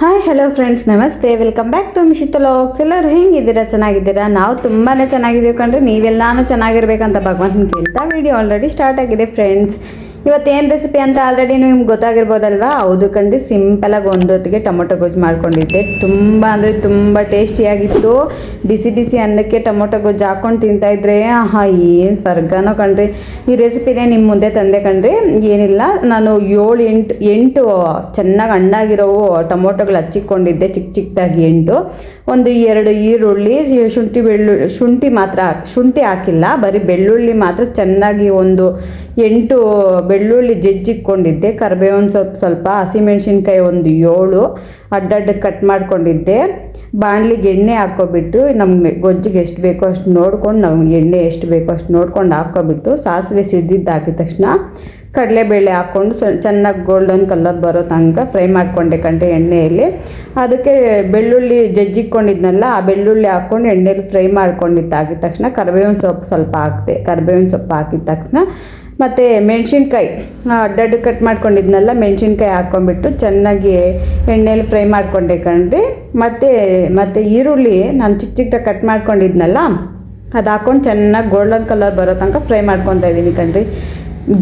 Hi hello friends ನಮಸ್ತೆ. Welcome back to Mishith vlogs ಎಲ್ಲರೂ ಹೆಂಗಿದ್ದೀರಾ? ಚೆನ್ನಾಗಿದ್ದೀರಾ? ನಾವು ತುಂಬಾ ಚೆನ್ನಾಗಿದ್ದೀವಿ ಕಂಡ್ರೆ ನೀವೆಲ್ಲಾನು ಚೆನ್ನಾಗಿರ್ಬೇಕಂತ ಭಗವಂತನ ಕೇಳ್ತಾ ವಿಡಿಯೋ ಆಲ್ರೆಡಿ ಸ್ಟಾರ್ಟ್ ಆಗಿದೆ ಫ್ರೆಂಡ್ಸ್ ಇವತ್ತೇನು ರೆಸಿಪಿ ಅಂತ ಆಲ್ರೆಡಿ ನಿಮ್ಗೆ ಗೊತ್ತಾಗಿರ್ಬೋದಲ್ವಾ? ಹೌದು ಕಂಡು ಸಿಂಪಲಾಗಿ ಒಂದೊತ್ತಿಗೆ ಟೊಮೊಟೊ ಗೊಜ್ಜು ಮಾಡ್ಕೊಂಡಿದ್ದೆ. ತುಂಬ ಅಂದರೆ ತುಂಬ ಟೇಸ್ಟಿಯಾಗಿತ್ತು. ಬಿಸಿ ಬಿಸಿ ಅನ್ನಕ್ಕೆ ಟೊಮೊಟೊ ಗೊಜ್ಜು ಹಾಕೊಂಡು ತಿಂತಾಯಿದ್ರೆ ಆಹಾ, ಏನು ಸ್ವರ್ಗನೋ ಕಣ್ರಿ. ಈ ರೆಸಿಪಿನೇ ನಿಮ್ಮ ಮುಂದೆ ತಂದೆ ಕಣ್ರಿ. ಏನಿಲ್ಲ, ನಾನು ಏಳು ಎಂಟು ಎಂಟು, ಚೆನ್ನಾಗಿ ಅಣ್ಣಾಗಿರೋ ಟೊಮೊಟೊಗಳು ಹಚ್ಚಿಕೊಂಡಿದ್ದೆ ಚಿಕ್ಕ ಚಿಕ್ಕದಾಗಿ ಎಂಟು. ಒಂದು ಎರಡು ಈರುಳ್ಳಿ ಶುಂಠಿ ಬೆಳ್ಳುಳ್ಳಿ ಶುಂಠಿ ಮಾತ್ರ ಶುಂಠಿ ಹಾಕಿಲ್ಲ, ಬರೀ ಬೆಳ್ಳುಳ್ಳಿ ಮಾತ್ರ ಚೆನ್ನಾಗಿ ಒಂದು ಎಂಟು ಬೆಳ್ಳುಳ್ಳಿ ಜಜ್ಜಿಕ್ಕೊಂಡಿದ್ದೆ ಕರಿಬೇವಿನ ಸ್ವಲ್ಪ ಸ್ವಲ್ಪ ಹಸಿಮೆಣ್ಸಿನ್ಕಾಯಿ ಒಂದು ಏಳು ಅಡ್ಡಡ್ಡ ಕಟ್ ಮಾಡ್ಕೊಂಡಿದ್ದೆ. ಬಾಣಲಿಗೆ ಎಣ್ಣೆ ಹಾಕ್ಕೊಬಿಟ್ಟು ನಮ್ಗೆ ಗೊಜ್ಜಿಗೆ ಎಷ್ಟು ಬೇಕೋ ಅಷ್ಟು ನೋಡ್ಕೊಂಡು, ನಮ್ಗೆ ಎಣ್ಣೆ ಎಷ್ಟು ಬೇಕೋ ಅಷ್ಟು ನೋಡ್ಕೊಂಡು ಹಾಕ್ಕೊಬಿಟ್ಟು ಸಾಸಿವೆ ಸಿಡ್ದಿದ್ದು ಹಾಕಿದ ತಕ್ಷಣ ಕಡಲೆಬೇಳೆ ಹಾಕ್ಕೊಂಡು ಚೆನ್ನಾಗಿ ಗೋಲ್ಡನ್ ಕಲರ್ ಬರೋ ತನಕ ಫ್ರೈ ಮಾಡ್ಕೊಂಡೆ ಕಂಡೆ ಎಣ್ಣೆಯಲ್ಲಿ. ಅದಕ್ಕೆ ಬೆಳ್ಳುಳ್ಳಿ ಜಜ್ಜಿಕ್ಕೊಂಡಿದ್ನಲ್ಲ ಆ ಬೆಳ್ಳುಳ್ಳಿ ಹಾಕ್ಕೊಂಡು ಎಣ್ಣೆಯಲ್ಲಿ ಫ್ರೈ ಹಾಕಿದ ತಕ್ಷಣ ಕರಿಬೇವಿನ ಸೊಪ್ಪು ಸ್ವಲ್ಪ ಹಾಕಿದೆ, ಕರಿಬೇವಿನ ಸೊಪ್ಪು ಹಾಕಿದ ತಕ್ಷಣ ಮತ್ತು ಮೆಣಸಿನ್ಕಾಯಿ ಅಡ್ಡಡ್ಡ ಕಟ್ ಮಾಡ್ಕೊಂಡಿದ್ನಲ್ಲ, ಮೆಣಸಿನ್ಕಾಯಿ ಹಾಕ್ಕೊಂಡ್ಬಿಟ್ಟು ಚೆನ್ನಾಗಿ ಎಣ್ಣೆಯಲ್ಲಿ ಫ್ರೈ ಮಾಡ್ಕೊಂಡೆ ಕಂಡ್ರಿ ಮತ್ತು ಮತ್ತು ಈರುಳ್ಳಿ ನಾನು ಚಿಕ್ಕ ಚಿಕ್ಕದಾಗಿ ಕಟ್ ಮಾಡ್ಕೊಂಡಿದ್ನಲ್ಲ, ಅದು ಹಾಕ್ಕೊಂಡು ಚೆನ್ನಾಗಿ ಗೋಲ್ಡನ್ ಕಲರ್ ಬರೋ ತನಕ ಫ್ರೈ ಮಾಡ್ಕೊತಾ ಇದ್ದೀನಿ ಕಣ್ರಿ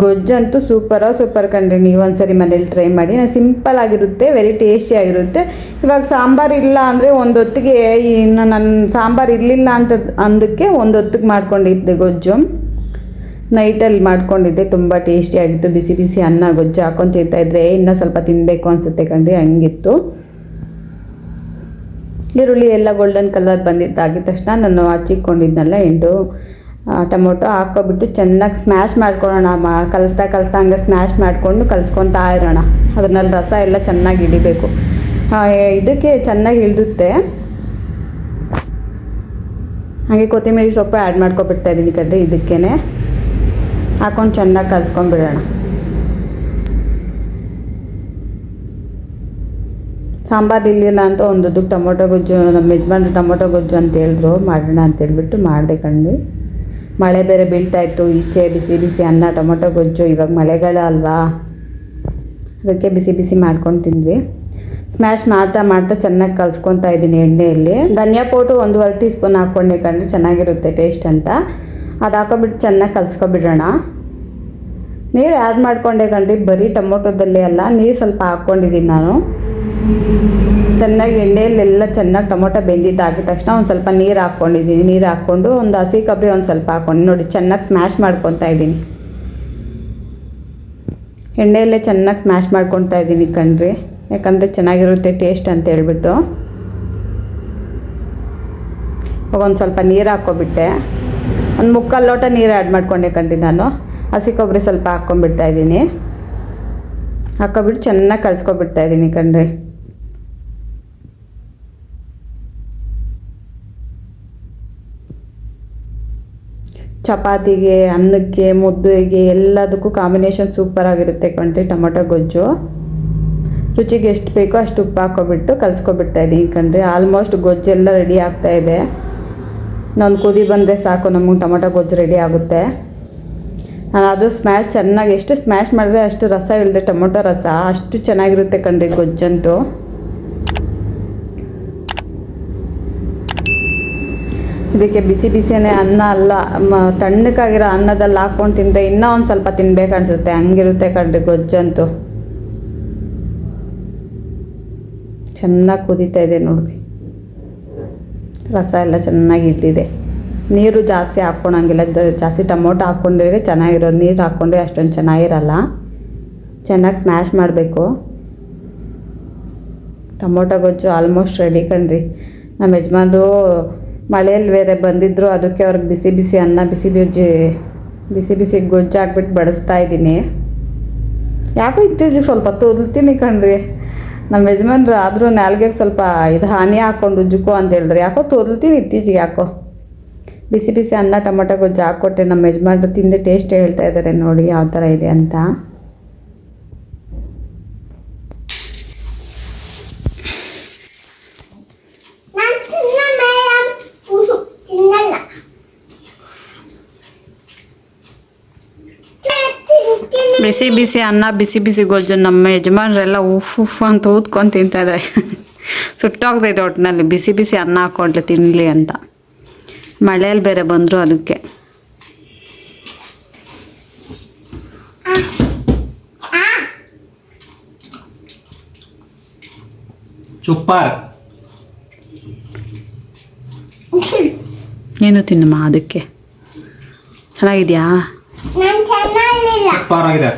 ಗೊಜ್ಜಂತೂ ಸೂಪರೋ ಸೂಪರ್ ಕಂಡ್ರಿ. ನೀವು ಒಂದ್ಸರಿ ಮನೇಲಿ ಟ್ರೈ ಮಾಡಿ. ಸಿಂಪಲ್ ಆಗಿರುತ್ತೆ ವೆರಿ ಟೇಸ್ಟಿ ಆಗಿರುತ್ತೆ. ಇವಾಗ ಸಾಂಬಾರು ಇಲ್ಲ ಅಂದರೆ ಒಂದೊತ್ತಿಗೆ ಇನ್ನು ನನ್ನ ಸಾಂಬಾರು ಇರಲಿಲ್ಲ ಅಂತ ಅಂದಕ್ಕೆ ಒಂದೊತ್ತಿಗೆ ಮಾಡ್ಕೊಂಡಿದ್ದೆ ಗೊಜ್ಜು. ನೈಟಲ್ಲಿ ಮಾಡ್ಕೊಂಡಿದ್ದೆ, ತುಂಬ ಟೇಸ್ಟಿಯಾಗಿತ್ತು ಬಿಸಿ ಬಿಸಿ ಅನ್ನ, ಗೊಜ್ಜು ಹಾಕೊಂಡು ತಿಂತಾಯಿದ್ರೆ ಇನ್ನೂ ಸ್ವಲ್ಪ ತಿನ್ನಬೇಕು ಅನಿಸುತ್ತೆ ಕಣ್ರಿ, ಹಂಗಿತ್ತು. ಈರುಳ್ಳಿ ಎಲ್ಲ ಗೋಲ್ಡನ್ ಕಲರ್ ಬಂದಿದ್ದಾಗಿದ ತಕ್ಷಣ ನಾನು ಹಚ್ಚಿಕೊಂಡಿದ್ನಲ್ಲ, ಎಂಟು ಟೊಮೊಟೊ ಹಾಕ್ಕೊಬಿಟ್ಟು ಚೆನ್ನಾಗಿ ಸ್ಮ್ಯಾಶ್ ಮಾಡ್ಕೊಳ್ಳೋಣ. ಮ, ಕಲಿಸ್ತಾ ಕಲಿಸ್ತಾ ಹಂಗೆ ಸ್ಮ್ಯಾಶ್ ಮಾಡಿಕೊಂಡು ಕಲಿಸ್ಕೊತಾ ಇರೋಣ. ಅದ್ರಲ್ಲಿ ರಸ ಎಲ್ಲ ಚೆನ್ನಾಗಿ ಹಿಡಿಬೇಕು. ಇದಕ್ಕೆ ಚೆನ್ನಾಗಿ ಹಿಡಿದುತ್ತೆ ಹಾಗೆ ಕೊತ್ತಂಬರಿ ಸೊಪ್ಪು ಆ್ಯಡ್ ಮಾಡ್ಕೊಬಿಡ್ತಾ ಇದ್ದೀನಿ ಕಡ್ರಿ ಇದಕ್ಕೇ ಹಾಕೊಂಡು ಚೆನ್ನಾಗಿ ಕಲಿಸ್ಕೊಂಡ್ಬಿಡೋಣ. ಸಾಂಬಾರು ಇಲ್ಲಿಲ್ಲ ಅಂತ ಒಂದೊಂದಕ್ಕೆ ಟೊಮೊಟೊ ಗೊಜ್ಜು, ನಮ್ಮ ಯಜಮಾನ್ರು ಟೊಮೊಟೊ ಗೊಜ್ಜು ಅಂತ ಹೇಳಿದ್ರು. ಮಾಡೋಣ ಅಂತ ಹೇಳ್ಬಿಟ್ಟು ಮಾಡಿದೆ ಕಂಡು ಮಳೆ ಬೇರೆ ಬೀಳ್ತಾ ಇತ್ತು, ಈಚೆ ಬಿಸಿ ಬಿಸಿ ಅನ್ನ, ಟೊಮೊಟೊ, ಗೊಜ್ಜು, ಇವಾಗ ಮಳೆಗಾಲ ಅಲ್ವಾ? ಅದಕ್ಕೆ ಬಿಸಿ ಬಿಸಿ ಮಾಡ್ಕೊಂಡು ತಿಂದ್ವಿ. ಸ್ಮ್ಯಾಶ್ ಮಾಡ್ತಾ ಮಾಡ್ತಾ ಚೆನ್ನಾಗಿ ಕಲ್ಸ್ಕೊತಾ ಇದ್ದೀನಿ ಎಣ್ಣೆಯಲ್ಲಿ. ಧನಿಯಾ ಪೌಡ್ರು ಒಂದೂವರೆ ಟೀ ಸ್ಪೂನ್ ಹಾಕ್ಕೊಂಡೆ, ಕಂಡ್ರೆ ಚೆನ್ನಾಗಿರುತ್ತೆ ಟೇಸ್ಟ್ ಅಂತ. ಅದು ಹಾಕೊಬಿಟ್ಟು ಚೆನ್ನಾಗಿ ಕಲ್ಸ್ಕೊಬಿಡೋಣ. ನೀರು ಆ್ಯಡ್ ಮಾಡ್ಕೊಂಡೆ ಕಂಡ್ರಿ ಬರೀ ಟೊಮೊಟೊದಲ್ಲೇ ಅಲ್ಲ, ನೀರು ಸ್ವಲ್ಪ ಹಾಕ್ಕೊಂಡಿದ್ದೀನಿ ನಾನು. ಎಣ್ಣೆಯಲ್ಲೆಲ್ಲ ಚೆನ್ನಾಗಿ ಟೊಮೊಟೊ ಬೆಂದಿದ್ದು ಹಾಕಿದ ತಕ್ಷಣ ಒಂದು ಸ್ವಲ್ಪ ನೀರು ಹಾಕ್ಕೊಂಡಿದ್ದೀನಿ ನೀರು ಹಾಕ್ಕೊಂಡು ಒಂದು ಹಸಿ ಕೊಬ್ಬರಿ ಒಂದು ಸ್ವಲ್ಪ ಹಾಕ್ಕೊಂಡು ನೋಡಿ ಚೆನ್ನಾಗಿ ಸ್ಮ್ಯಾಶ್ ಮಾಡ್ಕೊತಾ ಇದ್ದೀನಿ ಎಣ್ಣೆಯಲ್ಲೇ ಚೆನ್ನಾಗಿ ಸ್ಮ್ಯಾಶ್ ಮಾಡ್ಕೊತಾ ಇದ್ದೀನಿ ಕಣ್ರಿ. ಯಾಕಂದರೆ ಚೆನ್ನಾಗಿರುತ್ತೆ ಟೇಸ್ಟ್ ಅಂತ ಹೇಳ್ಬಿಟ್ಟು. ಒಂದು ಸ್ವಲ್ಪ ನೀರು ಹಾಕ್ಕೊಬಿಟ್ಟೆ. ಒಂದು ಮುಕ್ಕಾಲು ಲೋಟ ನೀರು ಆ್ಯಡ್ ಮಾಡ್ಕೊಂಡೆ ಕಣ್ರಿ ನಾನು. ಹಸಿ ಕೊಬ್ಬರಿ ಸ್ವಲ್ಪ ಹಾಕ್ಕೊಂಬಿಡ್ತಾ ಇದ್ದೀನಿ ಹಾಕ್ಕೊಬಿಟ್ಟು ಚೆನ್ನಾಗಿ ಕಲಿಸ್ಕೊಬಿಡ್ತಾಯಿದ್ದೀನಿ ಕಣ್ರಿ. ಚಪಾತಿಗೆ, ಅನ್ನಕ್ಕೆ, ಮುದ್ದೆಗೆ ಎಲ್ಲದಕ್ಕೂ ಕಾಂಬಿನೇಷನ್ ಸೂಪರ್ ಆಗಿರುತ್ತೆ ಕಣ್ರಿ ಟೊಮೊಟೊ, ಗೊಜ್ಜು. ರುಚಿಗೆ ಎಷ್ಟು ಬೇಕೋ ಅಷ್ಟು ಉಪ್ಪು ಹಾಕೋಬಿಟ್ಟು ಕಲಿಸ್ಕೊಬಿಡ್ತಾ ಇದ್ದೀನಿ ಕಣ್ರಿ ಆಲ್ಮೋಸ್ಟ್ ಗೊಜ್ಜೆಲ್ಲ ರೆಡಿ ಆಗ್ತಾ ಇದೆ. ನಾನು ಕುದಿ ಬಂದರೆ ಸಾಕು, ನಮಗೆ ಟೊಮೊಟೊ, ಗೊಜ್ಜು ರೆಡಿ ಆಗುತ್ತೆ. ನಾನು ಅದು ಸ್ಮ್ಯಾಶ್ ಚೆನ್ನಾಗಿ, ಎಷ್ಟು ಸ್ಮ್ಯಾಶ್ ಮಾಡಿದ್ರೆ ಅಷ್ಟು ರಸ ಇಳಿದೆ ಟೊಮೊಟೊ ರಸ ಅಷ್ಟು ಚೆನ್ನಾಗಿರುತ್ತೆ ಕಣ್ರಿ ಗೊಜ್ಜಂತೂ. ಇದಕ್ಕೆ ಬಿಸಿ ಬಿಸಿನೇ ಅನ್ನ ಅಲ್ಲ ತಣ್ಣಕ್ಕಾಗಿರೋ ಅನ್ನದಲ್ಲಿ ಹಾಕ್ಕೊಂಡು ತಿಂದರೆ ಇನ್ನೂ ಒಂದು ಸ್ವಲ್ಪ ತಿನ್ಬೇಕು ಅನ್ಸುತ್ತೆ. ಹಂಗಿರುತ್ತೆ ಕಣ್ರಿ ಗೊಜ್ಜಂತೂ. ಚೆನ್ನಾಗಿ ಕುದೀತಾ ಇದೆ ನೋಡಿ ರಸ ಎಲ್ಲ ಚೆನ್ನಾಗಿ ಇಳ್ದಿದೆ ನೀರು ಜಾಸ್ತಿ ಹಾಕ್ಕೊಳಂಗಿಲ್ಲ. ಜಾಸ್ತಿ ಟೊಮೊಟೊ ಹಾಕ್ಕೊಂಡ್ರೆ ಚೆನ್ನಾಗಿರೋದು. ನೀರು ಹಾಕ್ಕೊಂಡ್ರೆ ಅಷ್ಟೊಂದು ಚೆನ್ನಾಗಿರಲ್ಲ. ಚೆನ್ನಾಗಿ ಸ್ಮ್ಯಾಶ್ ಮಾಡಬೇಕು. ಟೊಮೊಟೊ ಗೊಜ್ಜು ಆಲ್ಮೋಸ್ಟ್ ರೆಡಿ ಕಣ್ರಿ. ನಮ್ಮ ಯಜಮಾನ್ರು ಮಳೆಯಲ್ಲಿ ಬೇರೆ ಬಂದಿದ್ರು, ಅದಕ್ಕೆ ಅವ್ರಿಗೆ ಬಿಸಿ ಬಿಸಿ ಅನ್ನ, ಬಿಸಿ ಬಿಸಿ ಬಿಸಿ ಬಿಸಿ ಗೊಜ್ಜು ಹಾಕ್ಬಿಟ್ಟು ಬಡಿಸ್ತಾ ಇದ್ದೀನಿ. ಯಾಕೋ ಇತ್ತೀಚೆಗೆ ಸ್ವಲ್ಪ ತೋದ್ತೀನಿ ಕಣ್ರಿ. ನಮ್ಮ ಯಜಮಾನ್ರು ಆದರೂ ನಾಲ್ಗೆಗೆ ಸ್ವಲ್ಪ ಇದು ಹಾನಿ ಹಾಕ್ಕೊಂಡು ಉಜ್ಜುಕೋ ಅಂತ ಹೇಳಿದ್ರೆ. ಯಾಕೋ ತೋದ್ತೀನಿ ಇತ್ತೀಚೆಗೆ ಯಾಕೋ. ಬಿಸಿ ಬಿಸಿ ಅನ್ನ, ಟೊಮೊಟೊ ಗೊಜ್ಜು ಹಾಕ್ಕೊಟ್ಟೆ ನಮ್ಮ ಯಜಮಾನ್ರು ತಿಂದು ಟೇಸ್ಟ್ ಹೇಳ್ತಾ ಇದ್ದಾರೆ ನೋಡಿ ಯಾವ ಥರ ಇದೆ ಅಂತ ನಾನು ತಿನ್ನ ಮೇಡಮ್ ತಿನ್ನಲ್ಲ ತಿಂತೀನಿ ಬಿಸಿ ಬಿಸಿ ಅನ್ನ ಬಿಸಿ ಬಿಸಿ ಗೊಜ್ಜು ನಮ್ಮ ಯಜಮಾನ್ರೆಲ್ಲ ಉಫ್ ಉಫ್ ಅಂತ ಊದ್ಕೊಂಡು ತಿಂತಿದ್ದಾರೆ ಸುಟ್ಟಾಗ್ತೈತೆ ಒಟ್ಟಿನಲ್ಲಿ ಬಿಸಿ ಬಿಸಿ ಅನ್ನ ಹಾಕ್ಕೊಡ್ಲಿ ತಿನ್ನಲಿ ಅಂತ. ಮಳೆಯಲ್ಲಿ ಬೇರೆ ಬಂದರು ಅದಕ್ಕೆ. ಸೂಪರ್ ಏನು ತಿನ್ನಮ್ಮ ಅದಕ್ಕೆ. ಚೆನ್ನಾಗಿದೆಯಾ? ಸೂಪರ್ ಆಗಿದೆ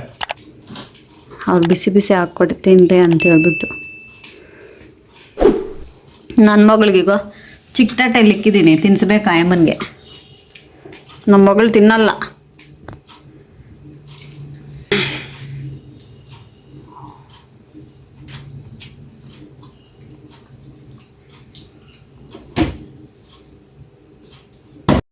ಅವ್ರು ಬಿಸಿ ಬಿಸಿ ಹಾಕ್ಕೊಟ್ಟು ತಿನ್ರಿ ಅಂತ ಹೇಳ್ಬಿಟ್ಟು. ನನ್ನ ಮಗಳಿಗೀಗ ಚಿಕ್ಕ ತಟ್ಟೆಯಲ್ಲಿ ಇಕ್ಕಿದ್ದೀನಿ ತಿನ್ಸ್ಬೇಕು ಆಯಮ್ಮನಿಗೆ. ನಮ್ಮ ಮಗಳು ತಿನ್ನಲ್ಲ.